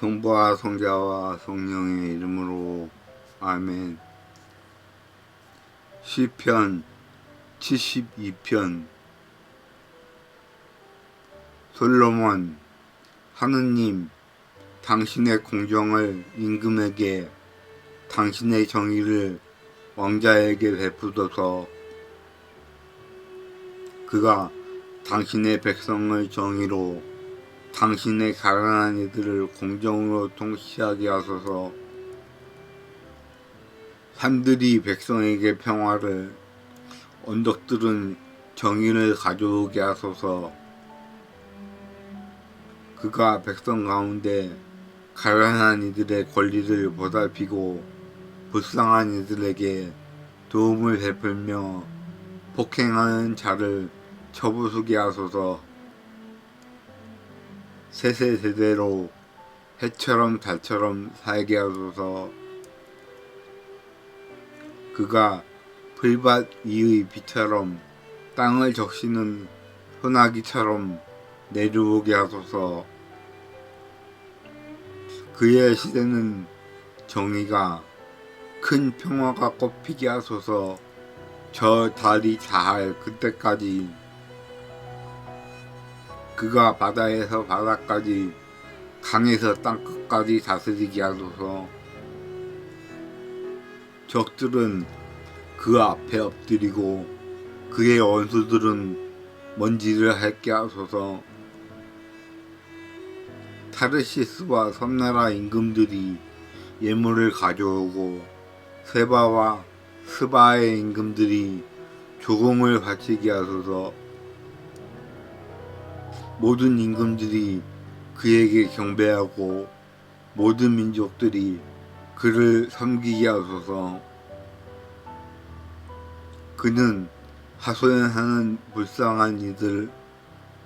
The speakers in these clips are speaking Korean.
성부와 성자와 성령의 이름으로. 아멘. 시편 72편. 솔로몬 하느님 당신의 공정을 임금에게 당신의 정의를 왕자에게 베푸소서. 그가 당신의 백성을 정의로 당신의 가난한 이들을 공정으로 통치하게 하소서. 산들이 백성에게 평화를, 언덕들은 정의를 가져오게 하소서. 그가 백성 가운데 가난한 이들의 권리를 보살피고 불쌍한 이들에게 도움을 베풀며 폭행하는 자를 처부수게 하소서. 세세대대로 해처럼 달처럼 살게 하소서. 그가 풀밭 위의 비처럼 땅을 적시는 소나기처럼 내려오게 하소서. 그의 시대는 정의가 큰 평화가 꽃피게 하소서. 저 달이 자할 그때까지 그가 바다에서 바다까지 강에서 땅끝까지 다스리게 하소서. 적들은 그 앞에 엎드리고 그의 원수들은 먼지를 핥게 하소서. 타르시스와 섬나라 임금들이 예물을 가져오고 세바와 스바의 임금들이 조공을 바치게 하소서 모든 임금들이 그에게 경배하고 모든 민족들이 그를 섬기게 하소서. 그는 하소연하는 불쌍한 이들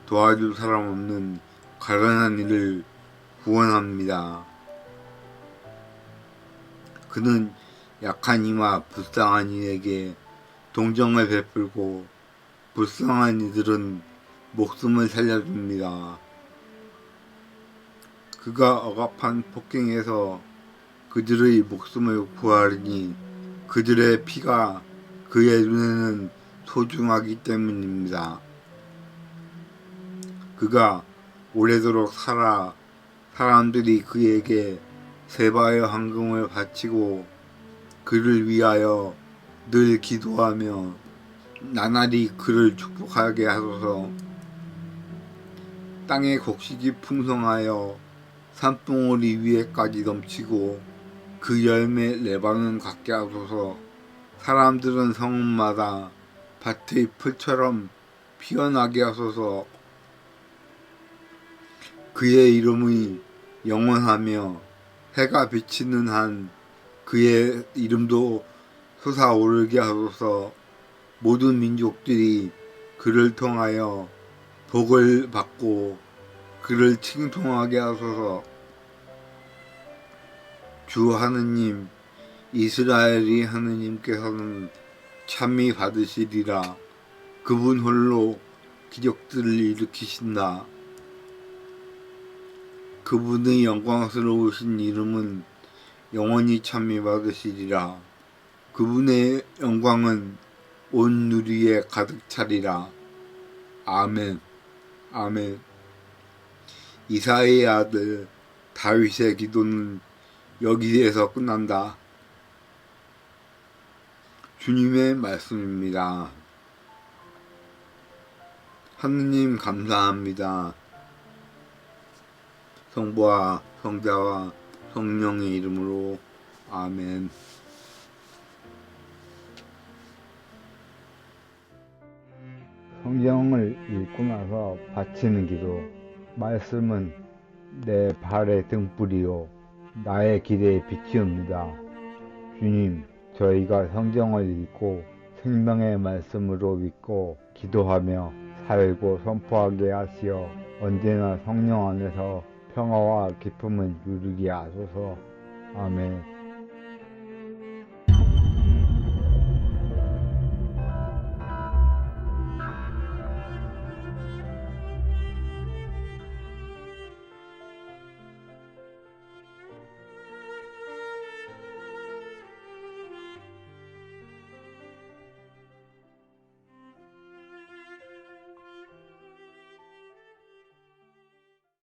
도와줄 사람 없는 가련한 이를 구원합니다. 그는 약한 이와 불쌍한 이에게 동정을 베풀고 불쌍한 이들은 목숨을 살려줍니다. 그가 억압한 폭행에서 그들의 목숨을 구하리니 그들의 피가 그의 눈에는 소중하기 때문입니다. 그가 오래도록 살아 사람들이 그에게 세바의 황금을 바치고 그를 위하여 늘 기도하며 나날이 그를 축복하게 하소서 땅의 곡식이 풍성하여 산봉우리 위에까지 넘치고 그 열매 레바논 갖게 하소서. 사람들은 성읍마다 밭의 풀처럼 피어나게 하소서. 그의 이름이 영원하며 해가 비치는 한 그의 이름도 솟아오르게 하소서. 모든 민족들이 그를 통하여 복을 받고 그를 칭송하게 하소서. 주 하느님, 이스라엘이 하느님께서는 참미 받으시리라. 그분 홀로 기적들을 일으키신다. 그분의 영광스러우신 이름은 영원히 참미 받으시리라. 그분의 영광은 온 누리에 가득 차리라. 아멘. 아멘. 이사의 아들 다윗의 기도는 여기에서 끝난다. 주님의 말씀입니다. 하느님 감사합니다. 성부와 성자와 성령의 이름으로 아멘. 성경을 읽고 나서 바치는 기도. 말씀은 내 발의 등불이요. 나의 길에 비치웁니다. 주님, 저희가 성경을 읽고 생명의 말씀으로 믿고 기도하며 살고 선포하게 하시어 언제나 성령 안에서 평화와 기쁨을 누리게 하소서. 아멘.